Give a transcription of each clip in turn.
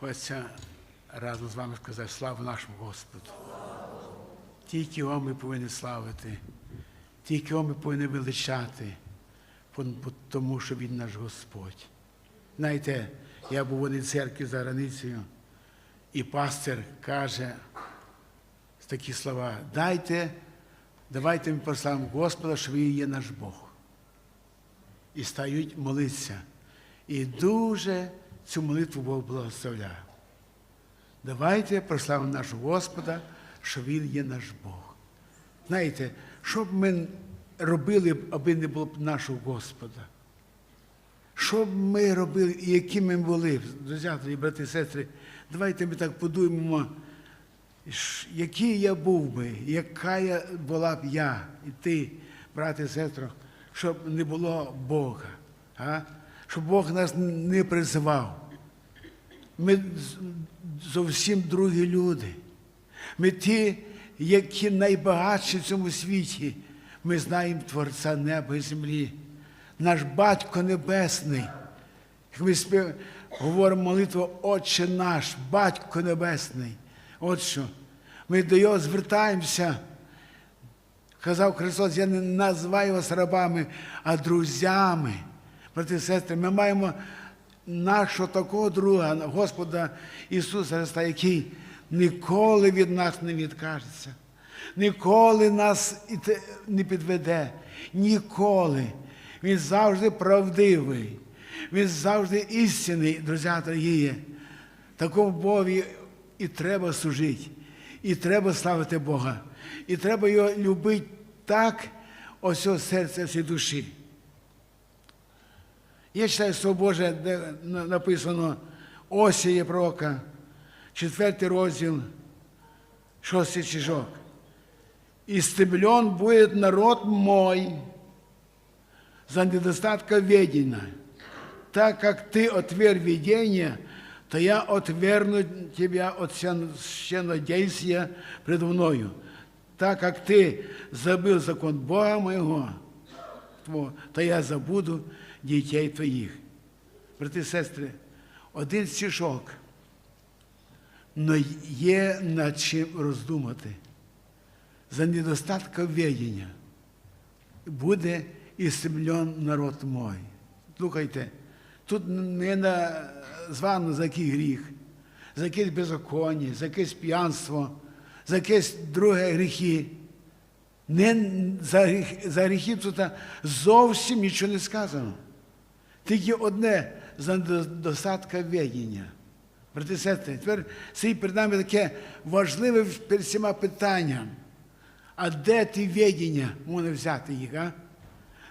Хочеться разом з вами сказати славу нашому Господу. Тільки Його ми повинні славити, тільки Його ми повинні величати, тому що Він наш Господь. Знаєте, я був в одній церкві за границею, і пастир каже такі слова: дайте, давайте ми прославимо Господа, що Він є наш Бог. І стають молитися. І дуже цю молитву Бог благословляє. Давайте прославимо нашого Господа, що Він є наш Бог. Знаєте, що б ми робили, аби не було б нашого Господа? Що б ми робили і які ми були, друзі, брати і сестри, давайте ми так подумаємо, який я був би, яка я була б я і ти, брати і сестри, щоб не було Бога, а? Щоб Бог нас не призивав. Ми зовсім другі люди. Ми ті, які найбагатші в цьому світі. Ми знаємо Творця неба і землі. Наш Батько Небесний. Як ми спів... говоримо молитву Отче наш, Батько Небесний. От що. Ми до Його звертаємося. Казав Христос, я не називаю вас рабами, а друзями. Брати і сестри, ми маємо нашого такого друга, Господа Ісуса Христа, який ніколи від нас не відкажеться, ніколи нас не підведе. Ніколи. Він завжди правдивий, він завжди істинний, друзі дорогі. Такому Богові і треба служити, і треба славити Бога, і треба його любити так, ось серця всі душі. Я читаю Слово Боже, де на- написано Осія пророка, четвертий розділ, шостий чижок. «Истреблен будет народ мой за недостатка ведения. Так как ты отверг видение, то я отвергну тебя от священнодействия пред мною. Так как ты забыл закон Бога моего, то я забуду дітей твоїх. Брати і сестри, один стішок, але є над чим роздумати. За недостатка ведення буде істемлен народ мой. Слухайте, тут не названо за який гріх, за якесь беззаконня, за якесь п'янство, за якесь друге гріхи. Не за, за гріхи тут зовсім нічого не сказано. Тільки одне за недостатка ведення. Брати сестри, тепер стоїть перед нами таке важливе перед всіма питання. А де ті ведення можна взяти їх? А?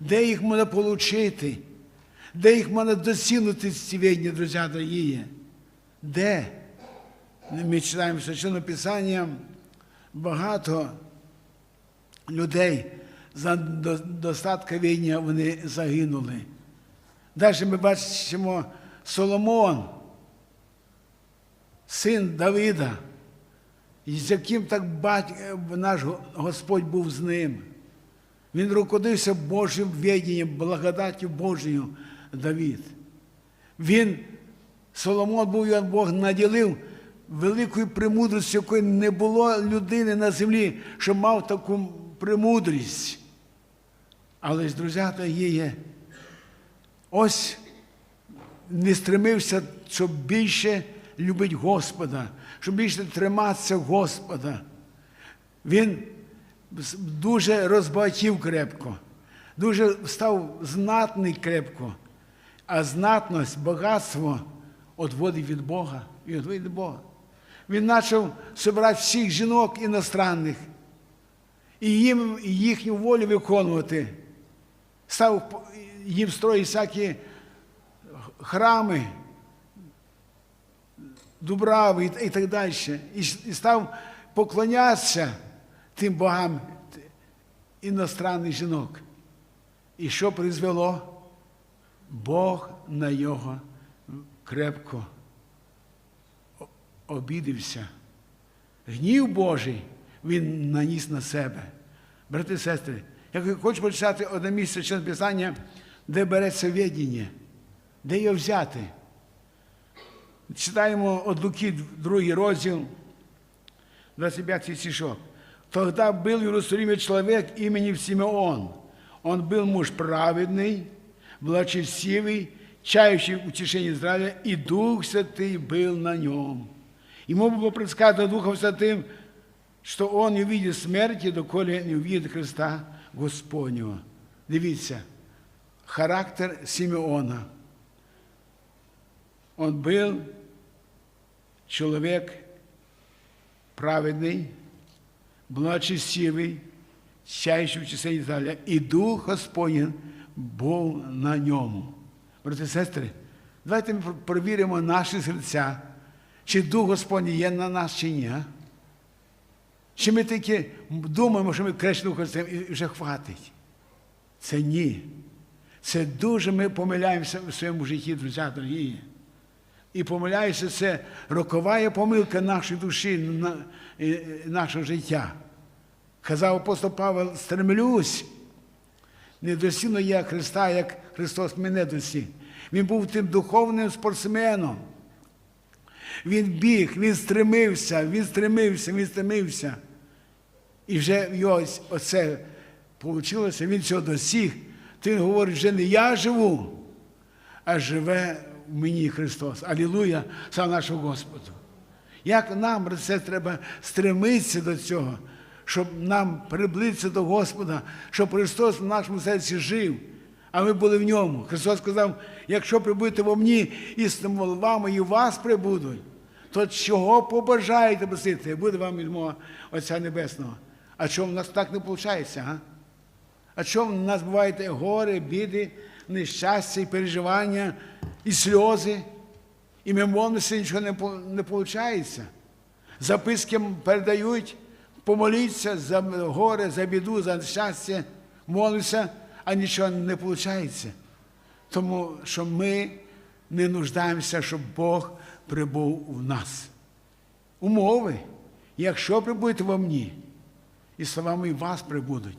Де їх можна отримати? Де їх можна досягнути ці ведення, друзі дорогі? Де? Ми читаємо священне Писання багато людей за достатка війня вони загинули. Далі ми бачимо Соломон, син Давида, з яким так бать... наш Господь був з ним. Він руководився Божим відінням, благодаттю Божою Давид. Він, Соломон був, як Бог наділив великою премудрістю, якої не було людини на землі, що мав таку премудрість. Але ж, друзі, є. Ось не стремився, щоб більше любити Господа, щоб більше триматися Господа. Він дуже розбагатів крепко, дуже став знатний крепко, а знатність, багатство відводить від Бога і відводить від Бога. Він почав збирати всіх жінок іностранних і їм їхню волю виконувати. Став їм строїти всякі храми, дубрави і, так далі. І, став поклонятися тим богам іностранних жінок. І що призвело? Бог на його крепко обідився. Гнів Божий він наніс на себе. Брати і сестри, я хочу прочитати одне місце Священного Писання, де береться відіння, де його взяти. Читаємо от Луки, другий розділ, 25 стишок. Тогда был в Иерусалиме человек именем Симеон. Он был муж праведный, благочестивый, чающий утешение Израиля, и Дух Святый был на нем. Ему было предсказано Духом Святым, що он не увидит смерти, доколе не увидит Христа Господнього. Дивіться, характер Симеона. Он был человек праведный, благочестивый, чающий в часе Израиля, і Дух Господній був на ньому. Брати і сестри, давайте ми перевіримо наші серця, чи Дух Господній є на нас, чи ні. Чи ми тільки думаємо, що ми крещені Духом і вже хватить? Це ні. Це дуже ми помиляємося в своєму житті, друзі дорогі. І помиляємося, це рокова помилка нашої душі, нашого життя. Казав апостол Павел, стремлюсь, не досягну я Христа, як Христос мене досіг. Він був тим духовним спортсменом. Він біг, він стремився, він стремився, він стремився. І вже його оце вийшло, він цього досіг. То він говорить, вже не я живу, а живе в мені Христос. Алілуя, слава нашого Господу. Як нам, це треба стремитися до цього, щоб нам приблизитися до Господа, щоб Христос в нашому серці жив, а ми були в ньому. Христос сказав, якщо прибудете во мені, істинними молвами і вас прибудуть, то чого побажаєте просити, буде вам від Отця Небесного. А чому в нас так не виходить? А? А чому в нас бувають гори, біди, нещастя, і переживання, і сльози, і ми молимося, нічого не, не виходить. Записки передають, помоліться за горе, за біду, за щастя, молимося, а нічого не виходить. Тому що ми не нуждаємося, щоб Бог прибув в нас. Умови, якщо прибудете во мені, і словами вас прибудуть,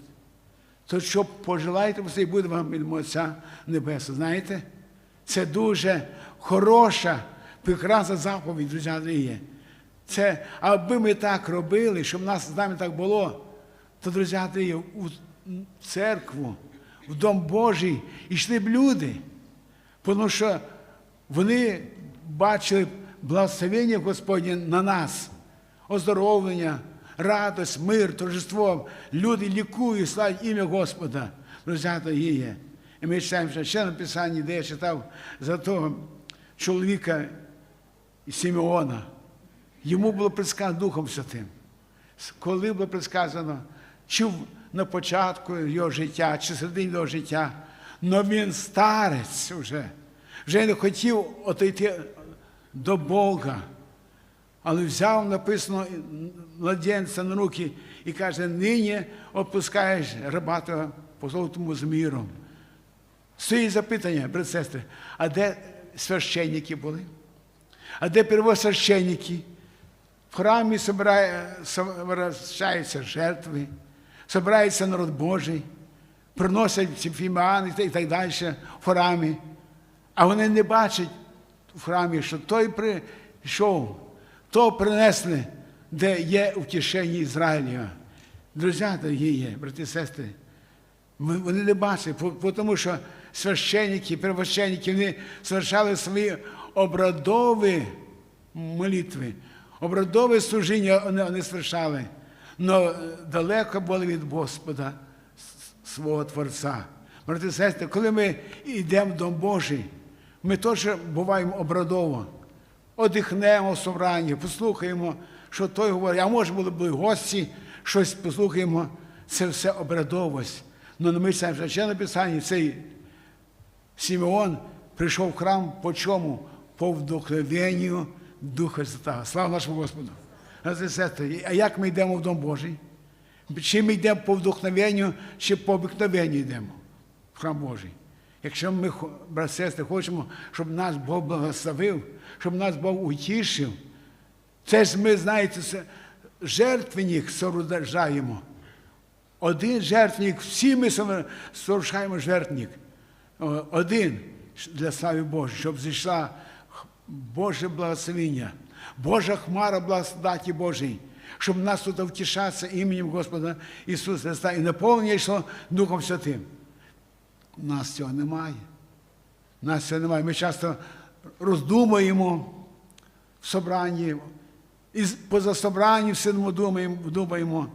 то що пожелаєте, все і буде вам від Отця Небесного. Знаєте, це дуже хороша, прекрасна заповідь, друзі Андрії. Це, аби ми так робили, щоб нас з нами так було, то, друзі Андрії, у церкву, в Дом Божий йшли б люди, тому що вони бачили благословення Господнє на нас, оздоровлення, радость, мир, торжество. Люди лікують, славять ім'я Господа. Друзі, дорогі. І ми читаємо ще ще на Писанні, де я читав за того чоловіка Симеона. Йому було предсказано Духом Святим. Коли було предсказано, чи в- на початку його життя, чи середині його життя, але він старець вже, вже не хотів отойти до Бога. Але взяв, написано, младенця на руки і каже, нині відпускаєш рабата по золотому з міром. Стоїть запитання, брат сестри, а де священники були? А де первосвященники? В храмі збираються жертви, збирається народ Божий, приносять ці і так далі в храмі. А вони не бачать в храмі, що той прийшов, то принесли, де є кишені Ізраїля. Друзі, дорогі брати і сестри, вони не бачать, тому що священники, первосвященники, вони совершали свої обрадові молитви, обрадове служіння вони совершали, але далеко були від Господа свого Творця. Брати і сестри, коли ми йдемо в Дом Божий, ми теж буваємо обрадово. Одихнемо в собранні, послухаємо, що той говорить, а може були б гості, щось послухаємо. Це все обрадовость. Ну, ми це вже написані, цей Симеон прийшов в храм по чому? По вдохновенню Духа Святого. Слава нашому Господу. Сестри, А як ми йдемо в Дом Божий? Чи ми йдемо по вдохновенню, чи по обикновенню йдемо в храм Божий? Якщо ми, брати сестри, хочемо, щоб нас Бог благословив, щоб нас Бог утішив, це ж ми, знаєте, жертвенник сооружаємо. Один жертвник, всі ми совершаємо жертвник. Один для слави Божої, щоб зійшла Боже благословення, Божа хмара благодаті Божій, щоб нас тут втішатися іменем Господа Ісуса Христа і наповнення Духом Святим. У нас цього немає. У нас цього немає. Ми часто роздумуємо в собранні, і поза собранні сидимо, думаємо, думаємо.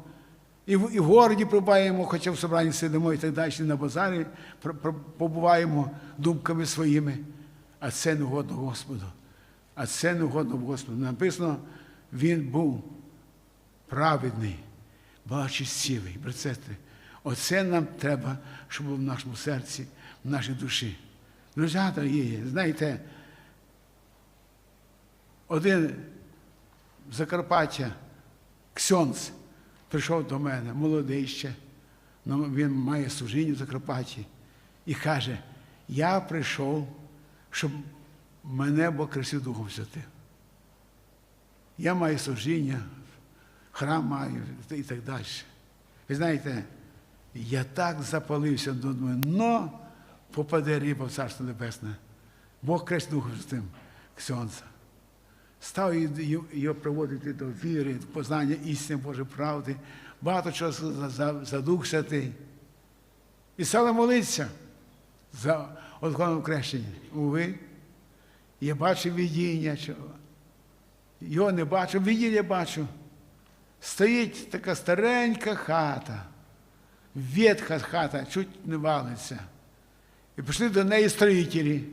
І в, і в городі пробуваємо, хоча в собранні сидимо і так далі, на базарі побуваємо думками своїми. А це не угодно Господу. А це не угодно Господу. Написано, він був праведний, благочестивий. Брат, оце нам треба, щоб було в нашому серці, в нашій душі. Друзі, дорогі, знаєте, один Закарпаття Ксьонц прийшов до мене, молодий ще, ну, він має служіння в Закарпатті, і каже, я прийшов, щоб мене Бог красив Духом Святим. Я маю служіння, храм маю і так далі. Ви знаєте, я так запалився, думаю, ну, попаде риба в Царство Небесне. Бог красить Духом Святим Ксьонца. Став його приводити до віри, до познання істини Божої правди, багато чого за, Дух. І стали молитися за одгоном крещення. Уви, я бачу видіння. Його не бачу, видіння бачу. Стоїть така старенька хата, ветха хата, чуть не валиться. І пішли до неї строїтелі.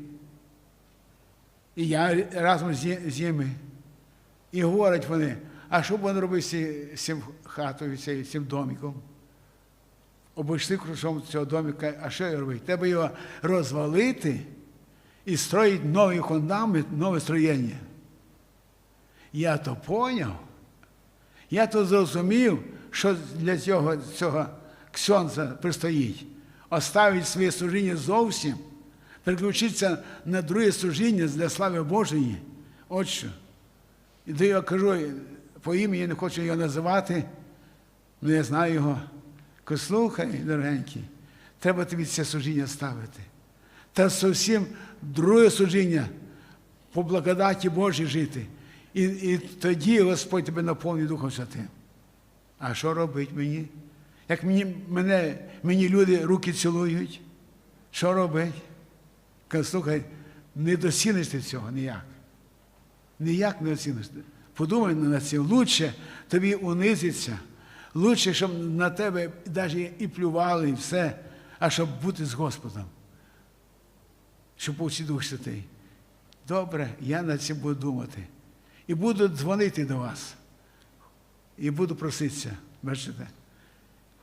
І я разом з ними. І говорять вони, а що б вони робили з цим хатою, з цим домиком? Обійшли кружом цього домика, а що робити? Треба його розвалити і строїти новий фундамент, нове строєння. Я то поняв. Я то зрозумів, що для цього, цього ксьонца пристоїть. Оставить своє служіння зовсім, переключитися на друге служіння для слави Божої. От що. І де я кажу, по імені я не хочу його називати, але я знаю його. Слухай, дорогенький, треба тобі це служіння ставити. Та зовсім друге служіння по благодаті Божій жити. І, і тоді Господь тебе наповнить Духом Святим. А що робить мені? Як мені, мене, мені люди руки цілують, що робить? Кажу, слухай, не досінеш ти цього ніяк. Ніяк не оціниш. Подумай над цим. Лучше тобі унизиться, лучше, щоб на тебе навіть і плювали, і все, а щоб бути з Господом. Був Дух Святий. Добре, я над цим буду думати. І буду дзвонити до вас. І буду проситися. Бачите?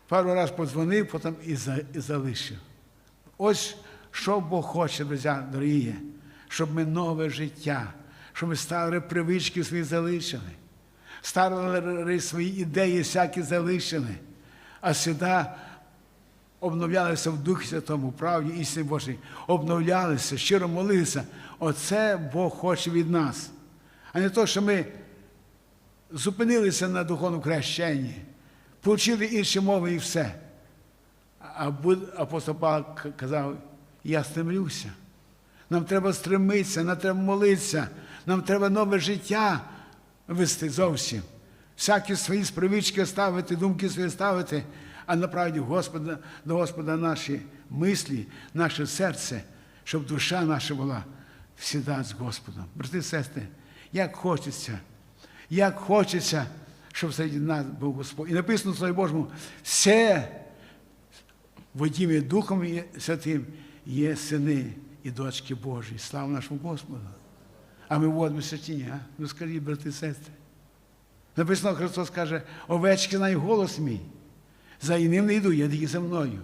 Пару раз подзвонив, потім і, за, і залишив. Ось що Бог хоче, друзі, дорогі, щоб ми нове життя, щоб ми старі привички свої залишили, старі свої ідеї всякі залишили, а сюди обновлялися в Духі Святому, правді істині Божій, обновлялися, щиро молилися. Оце Бог хоче від нас. А не то, що ми зупинилися на духовному хрещенні, повчили інші мови і все. А апостол Павло казав, я стремлюся. Нам треба стремитися, нам треба молитися, нам треба нове життя вести зовсім. Всякі свої спривички ставити, думки свої ставити, а направді Господа, до Господа наші мислі, наше серце, щоб душа наша була всіда з Господом. Брати і сестри, як хочеться, як хочеться, щоб серед нас був Господь. І написано в Слові Божому, все водімі Духом Святим є сини і дочки Божі. Слава нашому Господу. А ми водимося чи а? Ну скажіть, брати і сестри. Написано, Христос каже, овечки знають голос мій. За іним не йду, я тільки за мною.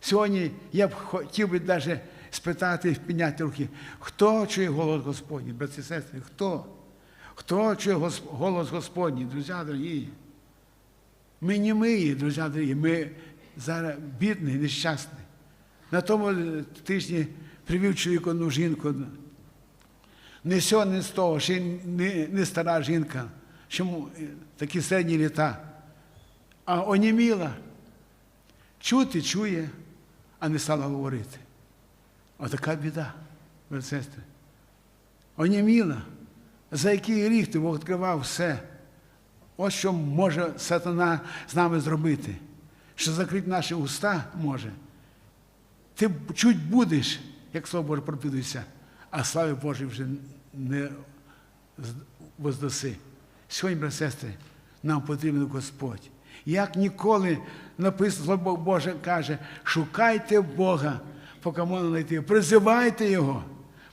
Сьогодні я б хотів би навіть спитати, підняти руки, хто чує голос Господній, брати і сестри, хто? Хто чує голос Господній, друзі дорогі? Ми не ми, друзі дорогі, ми зараз бідні, нещасні. На тому тижні привів чоловік одну жінку. Не сьо, не з того, ще не, не стара жінка, ще му- такі середні літа. А оніміла. Чути чує, а не стала говорити. Отака біда, сестри. оніміла. За який рік ти Бог відкривав все. Ось що може сатана з нами зробити. Що закрити наші уста може. Ти чуть будеш, як слово Боже проповідується, а слави Божої вже не воздаси. Сьогодні, брат сестри, нам потрібен Господь. Як ніколи написано, Слово Боже каже, шукайте Бога, поки можна знайти. Призивайте Його.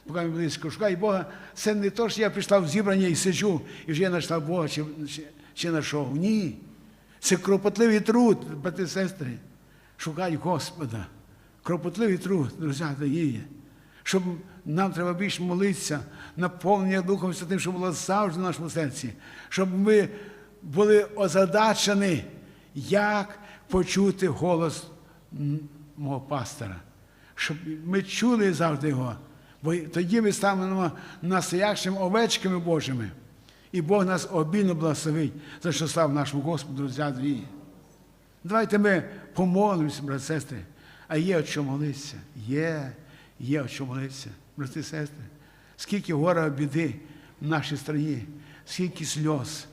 Поки ми близько шукай Бога. Це не то, що я прийшла в зібрання і сиджу, і вже я знайшла Бога чи, чи, чи знайшов. Ні. Це кропотливий труд, брати і сестри. Шукай Господа. Кропотливий труд, друзі, дає. Щоб нам треба більше молитися, наповнення Духом Святим, щоб було завжди в нашому серці, щоб ми були озадачені, як почути голос мого пастора, щоб ми чули завжди його, бо тоді ми станемо настоящими овечками Божими. І Бог нас обільно благословить, за що слава нашому Господу, друзі, дорогі. Давайте ми помолимося, брати сестри. А є о чому молитися. Є, є о чому молитися. Брати сестри. Скільки гора біди в нашій країні, скільки сльоз,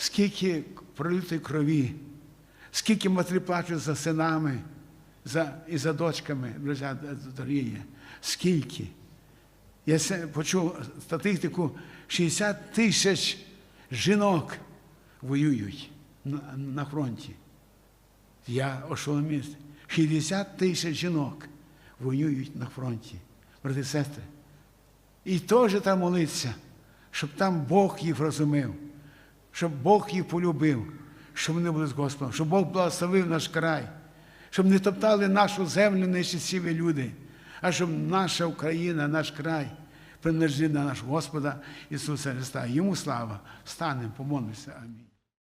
скільки пролитої крові, скільки матері плачуть за синами за, і за дочками, друзі, дорогі. Скільки. Я почув статистику, 60 тисяч жінок воюють на, на фронті. Я ошеломився. 60 тисяч жінок воюють на фронті, брати і сестри. І теж там молитися, щоб там Бог їх розумів, щоб Бог їх полюбив, щоб вони були з Господом, щоб Бог благословив наш край, щоб не топтали нашу землю нещасливі люди, а щоб наша Україна, наш край принадлежить на нашого Господа Ісуса Христа. Йому слава. Встанемо, помолимося. Амінь.